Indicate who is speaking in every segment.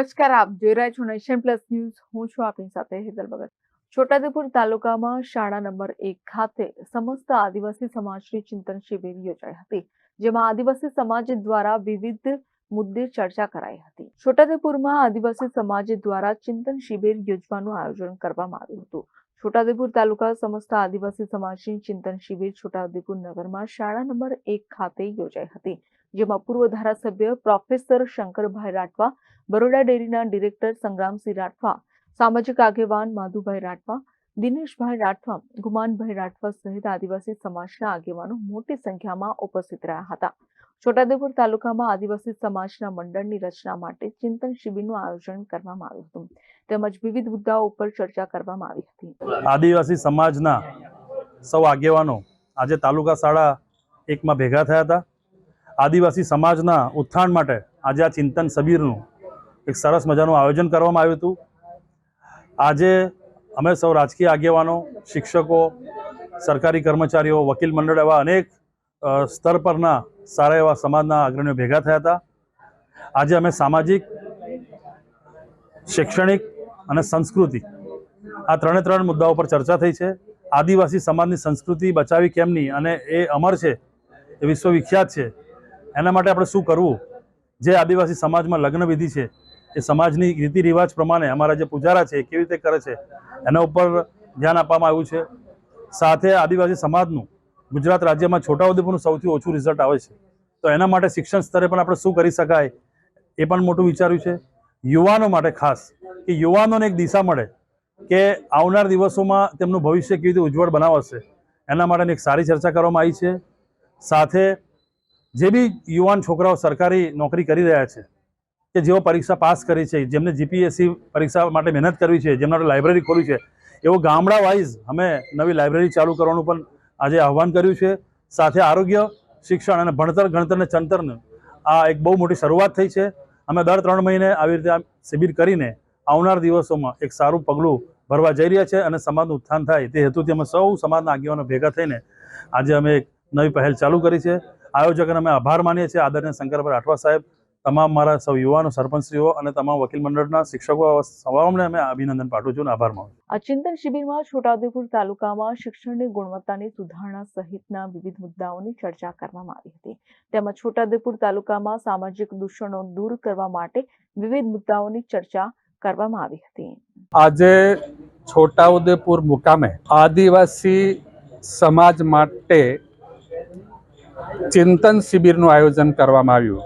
Speaker 1: નમસ્કાર, આપ જોઈ રહ્યા છો નેશન પ્લસ ન્યૂઝ. હું છું આપની સાથે હેતલ ભગત. છોટાઉદેપુર તાલુકામાં શાળા નંબર એક ખાતે સમસ્ત આદિવાસી સમાજની ચિંતન શિબિર યોજાઈ હતી, જેમાં આદિવાસી સમાજ દ્વારા વિવિધ મુદ્દે ચર્ચા કરાઈ હતી. છોટાઉદેપુરમાં આદિવાસી સમાજ દ્વારા ચિંતન શિબિર યોજવાનું આયોજન કરવામાં આવ્યું હતું. છોટાઉદેપુર તાલુકા સમસ્ત આદિવાસી સમાજની ચિંતન શિબિર છોટાઉદેપુર નગરમાં શાળા નંબર એક ખાતે યોજાઈ હતી જેમાં પૂર્વ ધારાસભ્ય પ્રોફેસર શંકરભાઈ રાઠવા, બરોડા ડેરીના ડિરેક્ટર સંગ્રામસિંહ રાઠવા, સામાજિક આગેવાન માધુભાઈ રાઠવા, દિનેશભાઈ રાઠવા, ગુમાનભાઈ રાઠવા સહિત આદિવાસી સમાજના આગેવાનો મોટી સંખ્યામાં ઉપસ્થિત રહ્યા હતા. છોટાઉદેપુર તાલુકામાં આદિવાસી સમાજના મંડળની રચના માટે ચિંતન શિબિરનું આયોજન કરવામાં આવ્યું હતું. તેમજ વિવિધ મુદ્દાઓ ઉપર ચર્ચા કરવામાં આવી હતી.
Speaker 2: આદિવાસી સમાજના સૌ આગેવાનો આજે તાલુકા શાળા એકમાં ભેગા થયા હતા. આદિવાસી સમાજના ઉત્થાન માટે આજે આ ચિંતન શબીરનું એક સરસ મજાનું આયોજન કરવામાં આવ્યું હતું. આજે અમે સૌ રાજકીય આગેવાનો, શિક્ષકો, સરકારી કર્મચારીઓ, વકીલ મંડળ એવા અનેક સ્તર પરના સારા એવા સમાજના અગ્રણીઓ ભેગા થયા હતા. આજે અમે સામાજિક, શૈક્ષણિક અને સંસ્કૃતિ આ ત્રણે ત્રણ મુદ્દાઓ પર ચર્ચા થઈ છે. આદિવાસી સમાજની સંસ્કૃતિ બચાવી કેમની અને એ અમર છે એ વિશ્વવિખ્યાત છે એના માટે આપણે શું કરવું? જે આદિવાસી સમાજમાં લગ્ન વિધિ છે, એ સમાજની રીતિ રિવાજ પ્રમાણે અમારા જે પૂજારા છે કેવી રીતે કરે છે, એના ઉપર ધ્યાન આપવામાં આવ્યું છે. સાથે આદિવાસી સમાજનું ગુજરાત રાજ્યમાં છોટાઉદેપુરનું સૌથી ઓછું રિઝલ્ટ આવે છે. તો એના માટે શિક્ષણ સ્તરે પણ આપણે શું કરી શકાય, એ પણ મોટું વિચાર્યું છે. યુવાનો માટે ખાસ, કે યુવાનોને એક દિશા મળે, કે આવનાર દિવસોમાં તેમનું ભવિષ્ય કેવી રીતે ઉજ્જવળ બનાવશે, એના માટેની એક સારી ચર્ચા કરવામાં આવી છે. સાથે જે બી યુવાન છોકરાઓ સરકારી નોકરી કરી રહ્યા છે, કે જેઓ પરીક્ષા પાસ કરી છે, જેમને જીપીએસસી પરીક્ષા માટે મહેનત કરવી છે, જેમના લાઇબ્રેરી ખોલી છે, એવો ગામડા વાઇઝ અમે નવી લાઇબ્રેરી ચાલુ કરવાનું પણ આજે આહવાન કર્યું છે. સાથે આરોગ્ય, શિક્ષણ અને ભણતર ગણતર અને ચંતરને આ એક બહુ મોટી શરૂઆત થઈ છે. અમે દર ત્રણ મહિને આવી રીતે આ શિબિર કરીને આવનાર દિવસોમાં એક સારું પગલું ભરવા જઈ રહ્યા છે અને સમાજનું ઉત્થાન થાય. તે હેતુથી અમે સૌ સમાજના આગેવાનો ભેગા થઈને આજે અમે એક નવી પહેલ ચાલુ કરી છે. આયોજકોને અમે આભાર માનીએ છીએ. આદરણીય શંકરભાઈ રાઠવા સાહેબ તમામ મારા સૌ યુવાનો સરપંચશ્રીઓ અને તમામ વકીલ મંડળના શિક્ષકો સવાઓને અમે અભિનંદન પાઠવું છું અને આભાર માનું
Speaker 1: આ ચિંતન શિબિરમાં છોટાઉદેપુર તાલુકામાં શિક્ષણની ગુણવત્તાની સુધારણા સહિતના વિવિધ મુદ્દાઓની ચર્ચા કરવામાં આવી હતી. તેમજ છોટાઉદેપુર તાલુકામાં સામાજિક દૂષણો દૂર કરવા માટે વિવિધ મુદ્દાઓની ચર્ચા કરવામાં આવી હતી.
Speaker 3: આજે છોટાઉદેપુર મુકામે આદિવાસી સમાજ માટે ચિંતન શિબિરનું આયોજન કરવામાં આવ્યું.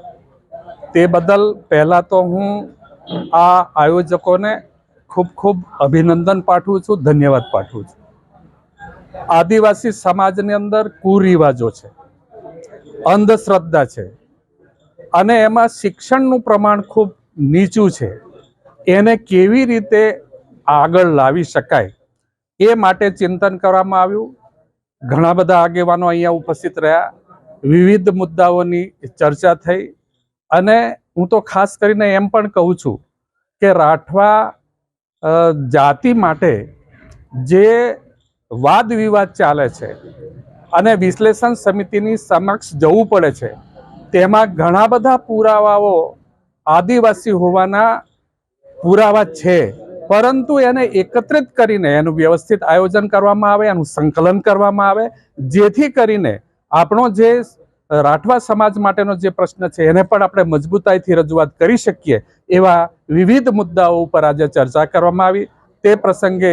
Speaker 3: તે બદલ પહેલાં તો હું આ આયોજકોને ખૂબ ખૂબ અભિનંદન પાઠવું છું, ધન્યવાદ પાઠવું છું. આદિવાસી સમાજની અંદર કુરિવાજો છે, અંધશ્રદ્ધા છે અને એમાં શિક્ષણનું પ્રમાણ ખૂબ નીચું છે. એને કેવી રીતે આગળ લાવી શકાય એ માટે ચિંતન કરવામાં આવ્યું. ઘણા બધા આગેવાનો અહીંયા ઉપસ્થિત રહ્યા. વિવિધ મુદ્દાઓની ચર્ચા થઈ. અને હું તો ખાસ કરીને એમ પણ કહું છું કે રાઠવા જાતિ માટે જે વાદ ચાલે છે અને વિશ્લેષણ સમિતિની સમક્ષ જવું પડે છે, તેમાં ઘણા બધા પુરાવાઓ આદિવાસી હોવાના પુરાવા છે. પરંતુ એને એકત્રિત કરીને એનું વ્યવસ્થિત આયોજન કરવામાં આવે, એનું સંકલન કરવામાં આવે, જેથી કરીને આપણો જે રાઠવા સમાજ માટેનો જે પ્રશ્ન છે, એને પણ આપણે મજબૂતાઈથી રજૂઆત કરી શકીએ એવા વિવિધ મુદ્દાઓ ઉપર આજે ચર્ચા કરવામાં આવી. તે પ્રસંગે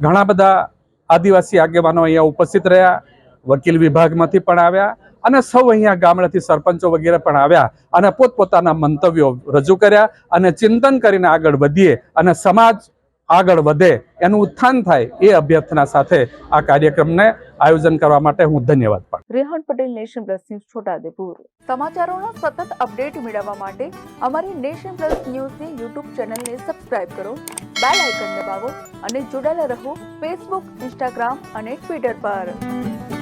Speaker 3: ઘણા બધા આદિવાસી આગેવાનો અહીંયા ઉપસ્થિત રહ્યા, વકીલ વિભાગમાંથી પણ આવ્યા અને સૌ અહીંયા ગામડેથી સરપંચો વગેરે પણ આવ્યા અને પોતપોતાના મંતવ્યો રજૂ કર્યા અને ચિંતન કરીને આગળ વધીએ અને સમાજ આગળ વધે, એનું ઉત્થાન થાય એ અભ્યર્થના સાથે આ કાર્યક્રમને આયોજન કરવા માટે હું ધન્યવાદ પાઠવું
Speaker 1: Rehan Patel nation plus news Chhota Udaipur. સમાચારોનો સતત અપડેટ મેળવવા માટે અમારી નેશન પ્લસ ન્યૂઝની યુટ્યુબ ચેનલને સબસ્ક્રાઇબ કરો, બેલ આઇકન દબાવો અને જોડાયેલા રહો ફેસબુક, ઇન્સ્ટાગ્રામ અને ટ્વિટર પર.